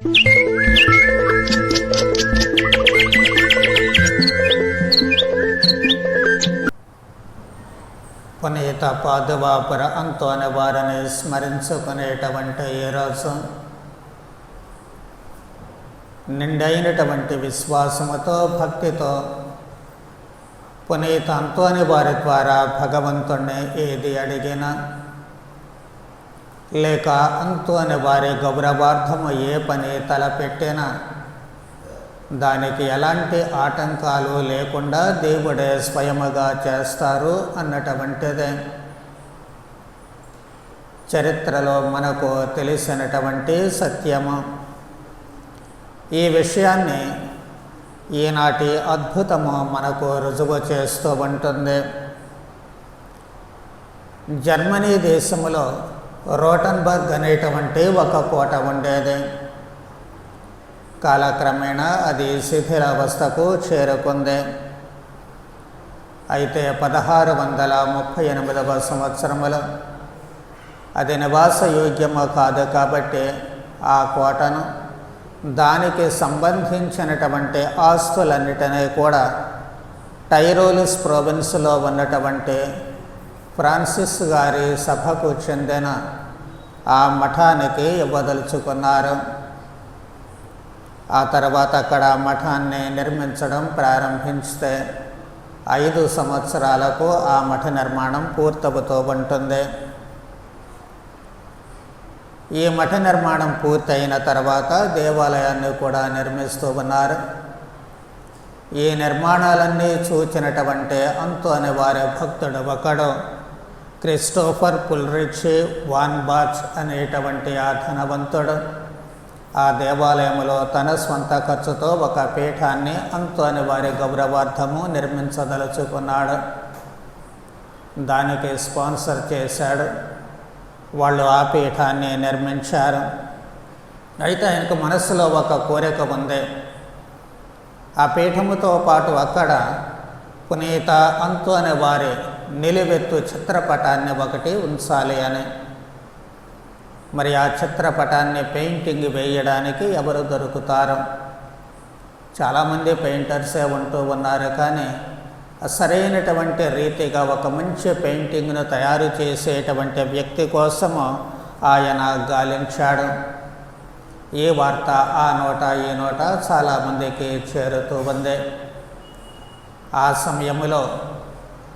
పునీత పాదువాపుర అంతోని వారిని స్మరించుకునేటువంటి ఈ రోజు? నిండైనటువంటి విశ్వాసముతో భక్తితో పునీత అంతోని వారి ద్వారా భగవంతుణ్ణి ఏది అడిగినా లేక అంతు అని వారి గౌరవార్థము ఏ పని తలపెట్టినా? దానికి ఎలాంటి ఆటంకాలు లేకుండా దేవుడే స్వయముగా చేస్తారు అన్నటువంటిదే. చరిత్రలో మనకు తెలిసినటువంటి సత్యము. ఈ విషయాన్ని ఈనాటి అద్భుతము మనకు రుజువు చేస్తూ ఉంటుంది. జర్మనీ దేశంలో రోటన్బర్గ్ అనేటువంటి ఒక కోట ఉండేది. కాలక్రమేణా అది శిథిలావస్థకు చేరుకుంది. అయితే పదహారు వందల ముప్పై ఎనిమిదవ సంవత్సరములో అది నివాసయోగ్యము కాదు కాబట్టి ఆ కోటను దానికి సంబంధించినటువంటి ఆస్తులన్నిటినీ కూడా టైరోలిస్ ప్రోవిన్స్లో ఉన్నటువంటి ఫ్రాన్సిస్ గారి సభకు చెందిన ఆ మఠానికి ఇవ్వదలుచుకున్నారు. ఆ తర్వాత అక్కడ మఠాన్ని నిర్మించడం ప్రారంభించితే ఐదు సంవత్సరాలకు ఆ మఠ నిర్మాణం పూర్తవుతూ ఉంటుంది. ఈ మఠ నిర్మాణం పూర్తయిన తర్వాత దేవాలయాన్ని కూడా నిర్మిస్తూ ఉన్నారు. ఈ నిర్మాణాలన్నీ చూచినటువంటి అంతు అనే వారి భక్తుడు ఒకడు. క్రిస్టోఫర్ పుల్రిచ్ వాన్ బాచ్ అనేటువంటి ఆ ధనవంతుడు ఆ దేవాలయంలో తన స్వంత ఖర్చుతో ఒక పీఠాన్ని అంతు అని వారి గౌరవార్థము నిర్మించదలుచుకున్నాడు. దానికి స్పాన్సర్ చేశాడు. వాళ్ళు ఆ పీఠాన్ని నిర్మించారు. అయితే ఆయనకు మనసులో ఒక కోరిక ఉంది. ఆ పీఠముతో పాటు అక్కడ పునీత అంతు అనే వారి నిలువెత్తు చిత్రపటాన్ని ఒకటి ఉంచాలి అని. మరి ఆ చిత్రపటాన్ని పెయింటింగ్ వేయడానికి ఎవరు దొరుకుతారు? చాలామంది పెయింటర్సే ఉంటూ ఉన్నారు కానీ సరైనటువంటి రీతిగా ఒక మంచి పెయింటింగ్ను తయారు చేసేటువంటి వ్యక్తి కోసము ఆయన గాలించాడు. ఈ వార్త ఆ నోట ఈ నోట చాలామందికి చేరుతూ ఉంది. ఆ సమయంలో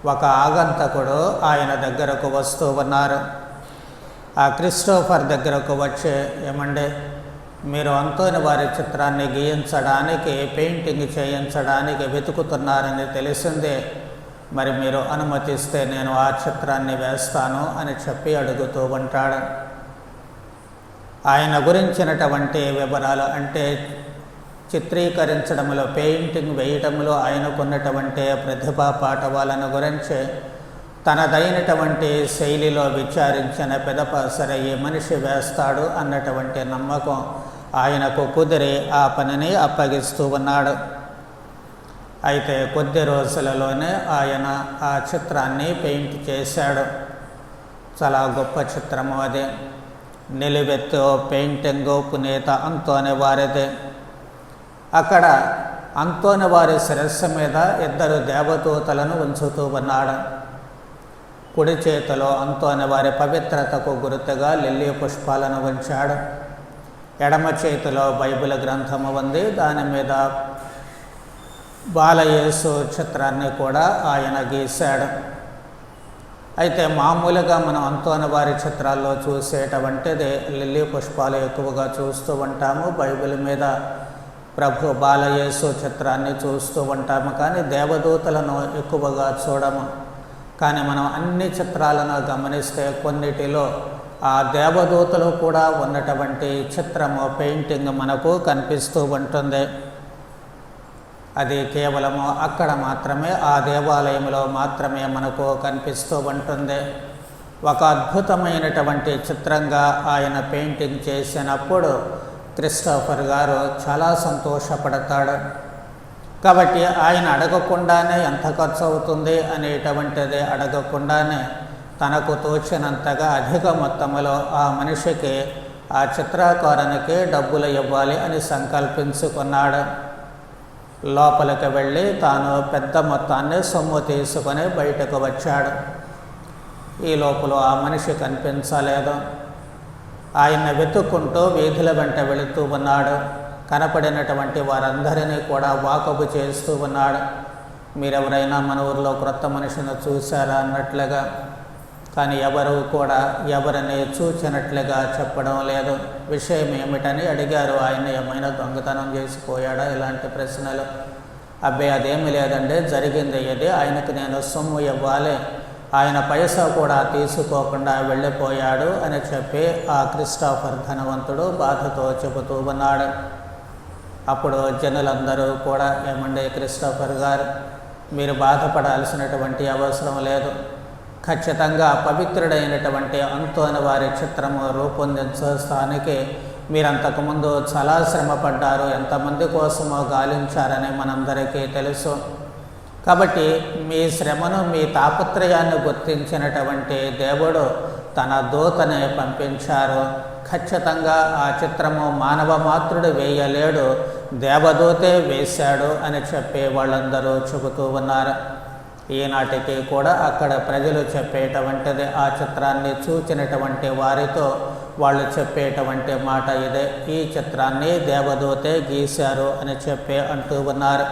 ఒక ఆగంతకుడు ఆయన దగ్గరకు వస్తూ ఉన్నారు. ఆ క్రిస్టోఫర్ దగ్గరకు వచ్చి ఏమండే మీరు అంతోని వారి చిత్రాన్ని గీయించడానికి పెయింటింగ్ చేయించడానికి వెతుకుతున్నారని తెలిసిందే. మరి మీరు అనుమతిస్తే నేను ఆ చిత్రాన్ని వేస్తాను అని చెప్పి అడుగుతూ ఉంటాడు. ఆయన గురించినటువంటి వివరాలు అంటే చిత్రీకరించడంలో పెయింటింగ్ వేయటంలో ఆయనకున్నటువంటి ప్రతిభా పాఠవాలను గురించి తనదైనటువంటి శైలిలో విచారించిన పెదప సరే ఈ మనిషి వేస్తాడు అన్నటువంటి నమ్మకం ఆయనకు కుదిరి ఆ పనిని అప్పగిస్తూ ఉన్నాడు. అయితే కొద్ది రోజులలోనే ఆయన ఆ చిత్రాన్ని పెయింట్ చేశాడు. చాలా గొప్ప చిత్రము అది. నిలువెత్తు పెయింటింగు పునీత అంతోనే వారిది. అక్కడ అంతోని వారి శిరస్సు మీద ఇద్దరు దేవదూతలను ఉంచుతూ ఉన్నాడు. కుడి చేతిలో అంతోని వారి పవిత్రతకు గుర్తుగా లిల్లీ పుష్పాలను ఉంచాడు. ఎడమ చేతిలో బైబిల్ గ్రంథము ఉంది. దాని మీద బాలయేసు చిత్రాన్ని కూడా ఆయన గీశాడు. అయితే మామూలుగా మనం అంతోని వారి చిత్రాల్లో చూసేటువంటిది లిల్లీ పుష్పాలు ఎక్కువగా చూస్తూ ఉంటాము. బైబిల్ మీద ప్రభు బాలయేసు చిత్రాన్ని చూస్తూ ఉంటాము కానీ దేవదూతలను ఎక్కువగా చూడము. కానీ మనం అన్ని చిత్రాలను గమనిస్తే కొన్నిటిలో ఆ దేవదూతలు కూడా ఉన్నటువంటి చిత్రము పెయింటింగ్ మనకు కనిపిస్తూ ఉంటుంది. అది కేవలము అక్కడ మాత్రమే ఆ దేవాలయంలో మాత్రమే మనకు కనిపిస్తూ ఉంటుంది. ఒక అద్భుతమైనటువంటి చిత్రంగా ఆయన పెయింటింగ్ చేసినప్పుడు క్రిస్టోఫర్ గారు చాలా సంతోషపడతాడు. కాబట్టి ఆయన అడగకుండానే ఎంత ఖర్చు అవుతుంది అనేటువంటిది అడగకుండానే తనకు తోచినంతగా అధిక మొత్తములో ఆ మనిషికి ఆ చిత్రకారునికి డబ్బులు ఇవ్వాలి అని సంకల్పించుకున్నాడు. లోపలికి వెళ్ళి తాను పెద్ద మొత్తాన్ని సొమ్ము తీసుకొని బయటకు వచ్చాడు. ఈ లోపల ఆ మనిషి కనిపించలేదు. ఆయన వెతుక్కుంటూ వీధుల వెంట వెళుతూ ఉన్నాడు. కనపడినటువంటి వారందరినీ కూడా వాకపు చేస్తూ ఉన్నాడు. మీరెవరైనా మన ఊరిలో క్రొత్త మనిషిని చూశారా అన్నట్లుగా. కానీ ఎవరు కూడా ఎవరిని చూచినట్లుగా చెప్పడం లేదు. విషయం ఏమిటని అడిగారు. ఆయన ఏమైనా దొంగతనం చేసిపోయాడా? ఇలాంటి ప్రశ్నలు. అబ్బాయి అదేమి లేదండి. జరిగింది ఇది ఆయనకు నేను సొమ్ము ఇవ్వాలి. ఆయన పైస కూడా తీసుకోకుండా వెళ్ళిపోయాడు అని చెప్పి ఆ క్రిస్టాఫర్ ధనవంతుడు బాధతో చెబుతూ ఉన్నాడు. అప్పుడు జనులందరూ కూడా ఏమండే క్రిస్టోఫర్ గారు మీరు బాధపడాల్సినటువంటి అవసరం లేదు. ఖచ్చితంగా పవిత్రుడైనటువంటి అంతోని వారి చిత్రము రూపొందించడానికి మీరు అంతకుముందు చాలా శ్రమపడ్డారు ఎంతమంది కోసమో గాలించారని మనందరికీ తెలుసు. కాబట్టి మీ శ్రమను మీ తాపత్రయాన్ని గుర్తించినటువంటి దేవుడు తన దూతనే పంపించారు. ఖచ్చితంగా ఆ చిత్రము మానవ మాతృడు వేయలేడు దేవదూతే వేశాడు అని చెప్పి వాళ్ళందరూ చెబుతూ ఉన్నారు. ఈనాటికి కూడా అక్కడ ప్రజలు చెప్పేటటువంటిది ఆ చిత్రాన్ని చూచినటువంటి వారితో వాళ్ళు చెప్పేటటువంటి మాట ఇదే. ఈ చిత్రాన్ని దేవదూతే గీశారు అని చెప్పి అంటూ ఉన్నారు.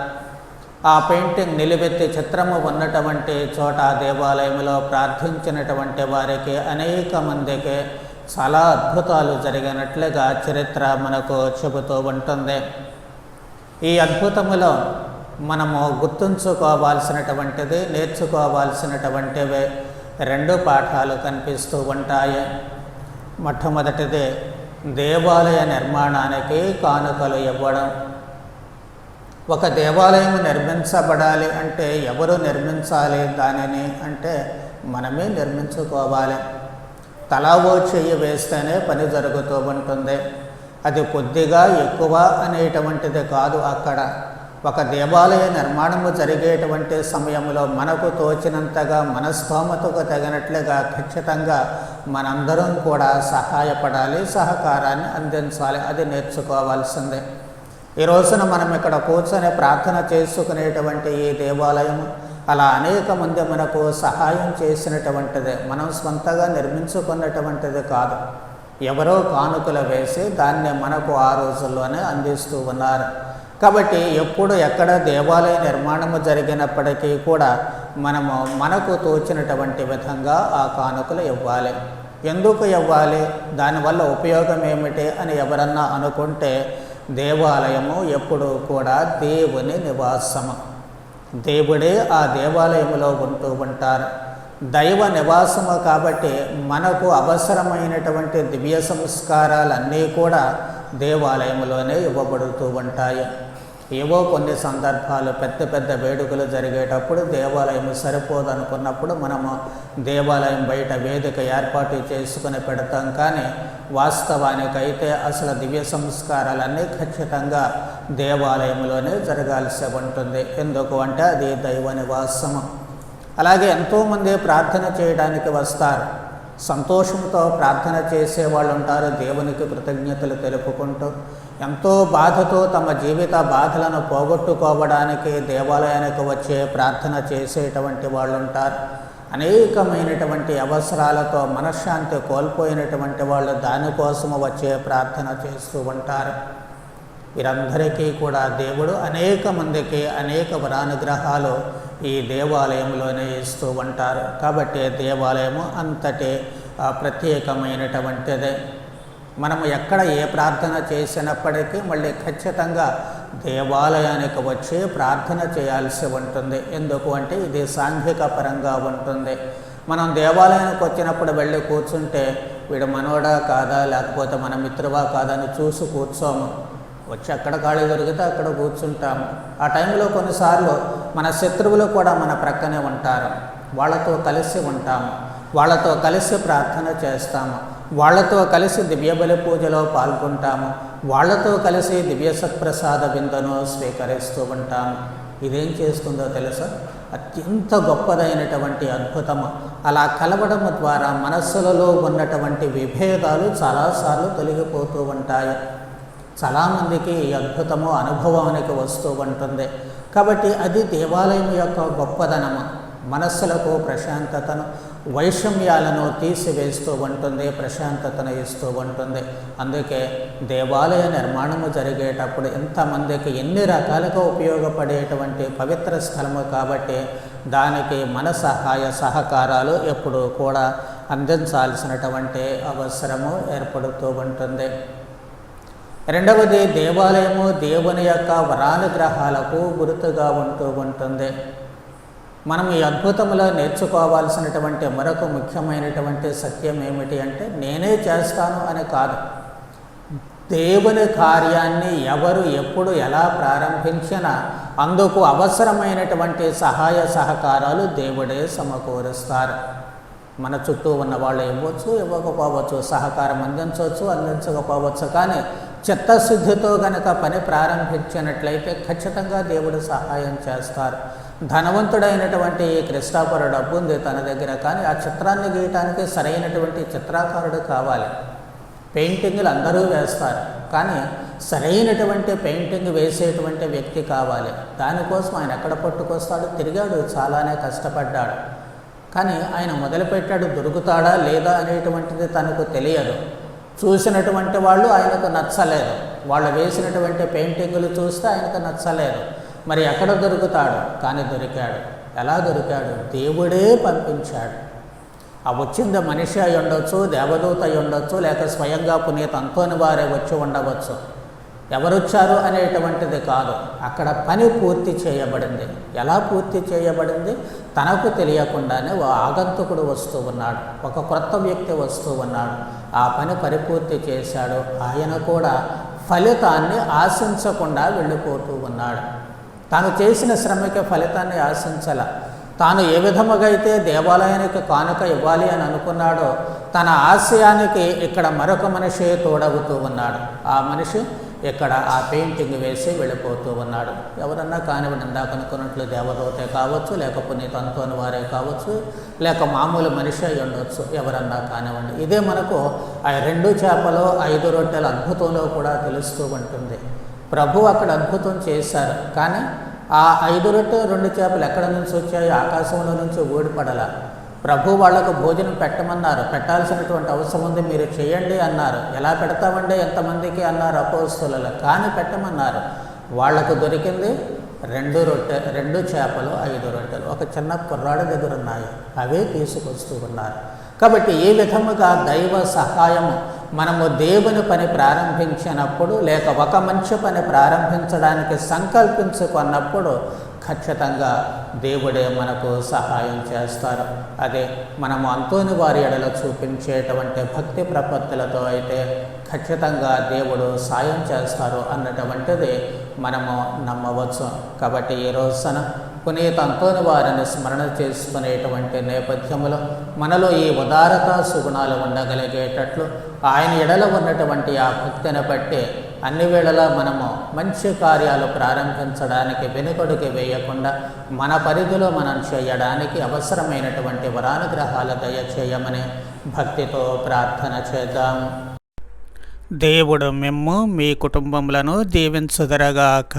ఆ పెయింటింగ్ నిలువెత్తి చిత్రము ఉన్నటువంటి చోట దేవాలయంలో ప్రార్థించినటువంటి వారికి అనేక మందికి చాలా అద్భుతాలు జరిగినట్లుగా చరిత్ర మనకు చెబుతూ ఉంటుంది. ఈ అద్భుతములో మనము గుర్తుంచుకోవాల్సినటువంటిది నేర్చుకోవాల్సినటువంటివి రెండు పాఠాలు కనిపిస్తూ ఉంటాయి. మొట్టమొదటిది దేవాలయ నిర్మాణానికి కానుకలు ఇవ్వడం. ఒక దేవాలయం నిర్మించబడాలి అంటే ఎవరు నిర్మించాలి దానిని అంటే మనమే నిర్మించుకోవాలి. తలావో చెయ్యి వేస్తేనే పని జరుగుతూ ఉంటుంది. అది కొద్దిగా ఎక్కువ అనేటువంటిది కాదు అక్కడ. ఒక దేవాలయ నిర్మాణము జరిగేటువంటి సమయంలో మనకు తోచినంతగా మనస్తోమతకు తగినట్లుగా ఖచ్చితంగా మనందరం కూడా సహాయపడాలి సహకారాన్ని అందించాలి. అది నేర్చుకోవాల్సిందే. ఈ రోజున మనం ఇక్కడ కూర్చొని ప్రార్థన చేసుకునేటువంటి ఈ దేవాలయం అలా అనేక మంది మనకు సహాయం చేసినటువంటిదే మనం స్వంతగా నిర్మించుకున్నటువంటిది కాదు. ఎవరో కానుకలు వేసి దాన్ని మనకు ఆ రోజుల్లోనే అందిస్తూ ఉన్నారు. కాబట్టి ఎప్పుడు ఎక్కడ దేవాలయ నిర్మాణము జరిగినప్పటికీ కూడా మనము మనకు తోచినటువంటి విధంగా ఆ కానుకలు ఇవ్వాలి. ఎందుకు ఇవ్వాలి? దానివల్ల ఉపయోగం ఏమిటి అని ఎవరన్నా అనుకుంటే దేవాలయము ఎప్పుడూ కూడా దేవుని నివాసము. దేవుడే ఆ దేవాలయంలో ఉంటూ ఉంటారు. దైవ నివాసము కాబట్టి మనకు అవసరమైనటువంటి దివ్య సంస్కారాలన్నీ కూడా దేవాలయంలోనే ఇవ్వబడుతూ ఉంటాయి. ఏవో కొన్ని సందర్భాలు పెద్ద పెద్ద వేడుకలు జరిగేటప్పుడు దేవాలయం సరిపోదనుకున్నప్పుడు మనము దేవాలయం బయట వేదిక ఏర్పాటు చేసుకుని పెడతాం. కానీ వాస్తవానికైతే అసలు దివ్య సంస్కారాలన్నీ ఖచ్చితంగా దేవాలయంలోనే జరగాల్సి ఉంటుంది. ఎందుకు అంటే అది దైవ నివాసము. అలాగే ఎంతోమంది ప్రార్థన చేయడానికి వస్తారు. సంతోషంతో ప్రార్థన చేసే వాళ్ళు ఉంటారు దేవునికి కృతజ్ఞతలు తెలుపుకుంటూ ఎంతో బాధతో తమ జీవిత బాధలను పోగొట్టుకోవడానికి దేవాలయానికి వచ్చే ప్రార్థన చేసేటువంటి వాళ్ళు ఉంటారు అనేకమైనటువంటి అవసరాలతో మనశ్శాంతి కోల్పోయినటువంటి వాళ్ళు దానికోసము వచ్చే ప్రార్థన చేస్తూ ఉంటారు. వీరందరికీ కూడా దేవుడు అనేక మందికి అనేక వరానుగ్రహాలు ఈ దేవాలయంలోనే ఇస్తూ ఉంటారు. కాబట్టి దేవాలయము అంతటి ప్రత్యేకమైనటువంటిదే. మనము ఎక్కడ ఏ ప్రార్థన చేసినప్పటికీ మళ్ళీ ఖచ్చితంగా దేవాలయానికి వచ్చి ప్రార్థన చేయాల్సి ఉంటుంది. ఎందుకు అంటే ఇది సాంఘిక పరంగా ఉంటుంది. మనం దేవాలయానికి వచ్చినప్పుడు వెళ్ళి కూర్చుంటే వీడు మనోడా కాదా లేకపోతే మన మిత్రువా కాదా అని చూసి కూర్చోము. వచ్చి అక్కడ ఖాళీ దొరికితే అక్కడ కూర్చుంటాము ఆ టైంలో కొన్నిసార్లు మన శత్రువులు కూడా మన ప్రక్కనే ఉంటారు. వాళ్ళతో కలిసి ఉంటాము. వాళ్ళతో కలిసి ప్రార్థన చేస్తాము. వాళ్ళతో కలిసి దివ్య బలి పూజలో పాల్గొంటాము. వాళ్ళతో కలిసి దివ్య సత్ప్రసాద విందును స్వీకరిస్తూ ఉంటాము. ఇదేం చేస్తుందో తెలుసా? అత్యంత గొప్పదైనటువంటి అద్భుతము. అలా కలవడం ద్వారా మనస్సులలో ఉన్నటువంటి విభేదాలు చాలాసార్లు తొలగిపోతూ ఉంటాయి. చాలామందికి ఈ అద్భుతము అనుభవానికి వస్తూ ఉంటుంది. కాబట్టి అది దేవాలయం యొక్క గొప్పదనము. మనస్సులకు ప్రశాంతతను వైషమ్యాలను తీసివేస్తూ ఉంటుంది ప్రశాంతతను ఇస్తూ ఉంటుంది. అందుకే దేవాలయ నిర్మాణము జరిగేటప్పుడు ఎంతమందికి ఎన్ని రకాలుగా ఉపయోగపడేటువంటి పవిత్ర స్థలము కాబట్టి దానికి మన సహాయ సహకారాలు ఎప్పుడూ కూడా అందించాల్సినటువంటి అవసరము ఏర్పడుతూ ఉంటుంది. రెండవది దేవాలయము దేవుని యొక్క వరానుగ్రహాలకు గుర్తుగా ఉంటూ ఉంటుంది. మనం ఈ అద్భుతంలో నేర్చుకోవాల్సినటువంటి మరొక ముఖ్యమైనటువంటి సత్యం ఏమిటి అంటే నేనే చేస్తాను అని కాదు. దేవుని కార్యాన్ని ఎవరు ఎప్పుడు ఎలా ప్రారంభించినా అందుకు అవసరమైనటువంటి సహాయ సహకారాలు దేవుడే సమకూరుస్తారు. మన చుట్టూ ఉన్న వాళ్ళు ఇవ్వచ్చు ఇవ్వకపోవచ్చు సహకారం అందించవచ్చు అందించకపోవచ్చు. కానీ చిత్తశుద్ధితో గనక పని ప్రారంభించినట్లయితే ఖచ్చితంగా దేవుడు సహాయం చేస్తారు. ధనవంతుడైనటువంటి ఈ క్రిస్టాపరు డబ్బు ఉంది తన దగ్గర కానీ ఆ చిత్రాన్ని గీయటానికి సరైనటువంటి చిత్రకారుడు కావాలి. పెయింటింగ్లు అందరూ వేస్తారు కానీ సరైనటువంటి పెయింటింగ్ వేసేటువంటి వ్యక్తి కావాలి. దానికోసం ఆయన ఎక్కడ పట్టుకొస్తాడు? తిరిగాడు చాలానే కష్టపడ్డాడు. కానీ ఆయన మొదలుపెట్టాడు దొరుకుతాడా లేదా అనేటువంటిది తనకు తెలియదు. చూసినటువంటి వాళ్ళు ఆయనకు నచ్చలేదు. వాళ్ళు వేసినటువంటి పెయింటింగులు చూస్తే ఆయనకు నచ్చలేదు. మరి ఎక్కడ దొరుకుతాడు? కానీ దొరికాడు. ఎలా దొరికాడు? దేవుడే పంపించాడు. ఆ వచ్చింది మనిషి అయి ఉండొచ్చు దేవదూత అయి ఉండొచ్చు లేక స్వయంగా పునీత అంతోని వారే వచ్చి ఉండవచ్చు. ఎవరొచ్చారు అనేటువంటిది కాదు. అక్కడ పని పూర్తి చేయబడింది. ఎలా పూర్తి చేయబడింది? తనకు తెలియకుండానే ఓ ఆగంతుకుడు వస్తూ ఉన్నాడు. ఒక క్రొత్త వ్యక్తి వస్తూ ఉన్నాడు. ఆ పని పరిపూర్తి చేశాడో ఆయన కూడా ఫలితాన్ని ఆశించకుండా వెళ్ళిపోతూ ఉన్నాడు. తాను చేసిన శ్రమకి ఫలితాన్ని ఆశించాల. తాను ఏ విధముగా అయితే దేవాలయానికి కానుక ఇవ్వాలి అని అనుకున్నాడో తన ఆశయానికి ఇక్కడ మరొక మనిషి తోడవుతూ ఉన్నాడు. ఆ మనిషి ఇక్కడ ఆ పెయింటింగ్ వేసి వెళ్ళిపోతూ ఉన్నాడు. ఎవరన్నా కానివ్వండి ఇందాక అనుకున్నట్లు దేవదూతే కావచ్చు లేక పునీత వారే కావచ్చు లేక మామూలు మనిషి అయి ఉండొచ్చు ఎవరన్నా కానివ్వండి. ఇదే మనకు ఆ రెండు చేపలు ఐదు రొట్టెల అద్భుతంలో కూడా తెలుస్తూ ఉంటుంది. ప్రభు అక్కడ అద్భుతం చేశారు. కానీ ఆ ఐదు రొట్టె రెండు చేపలు ఎక్కడ నుంచి వచ్చాయో ఆకాశంలో నుంచి ఓడిపడలా ప్రభు వాళ్ళకు భోజనం పెట్టమన్నారు. పెట్టాల్సినటువంటి అవసరం ఉంది మీరు చేయండి అన్నారు. ఎలా పెడతామండి ఎంతమందికి అన్నారు అపోస్తులలో. కానీ పెట్టమన్నారు. వాళ్ళకు దొరికింది రెండు రొట్టె రెండు చేపలు ఐదు రొట్టెలు. ఒక చిన్న కుర్రాడు దగ్గర ఉన్నాయి. అవే తీసుకొస్తూ ఉన్నారు. కాబట్టి ఏ విధముగా దైవ సహాయము మనము దేవుని పని ప్రారంభించినప్పుడు లేక ఒక మంచి పని ప్రారంభించడానికి సంకల్పించుకున్నప్పుడు ఖచ్చితంగా దేవుడే మనకు సహాయం చేస్తారు. అదే మనము అంతోని వారి ఎడలో చూపించేటువంటి భక్తి ప్రపత్తులతో అయితే ఖచ్చితంగా దేవుడు సాయం చేస్తారు అన్నటువంటిది మనము నమ్మవచ్చు. కాబట్టి ఈ రోజున పునీత అంతోని వారిని స్మరణ చేసుకునేటువంటి నేపథ్యంలో మనలో ఈ ఉదారత సుగుణాలు ఉండగలిగేటట్లు ఆయన ఎడల ఉన్నటువంటి ఆ భక్తిని బట్టి అన్ని వేళలా మనము మంచి కార్యాలు ప్రారంభించడానికి వెనుకడుకి వేయకుండా మన పరిధిలో మనం చేయడానికి అవసరమైనటువంటి వరానుగ్రహాలు దయచేయమని భక్తితో ప్రార్థన చేద్దాం. దేవుడు మిమ్ము మీ కుటుంబములను దీవించుదరగాక.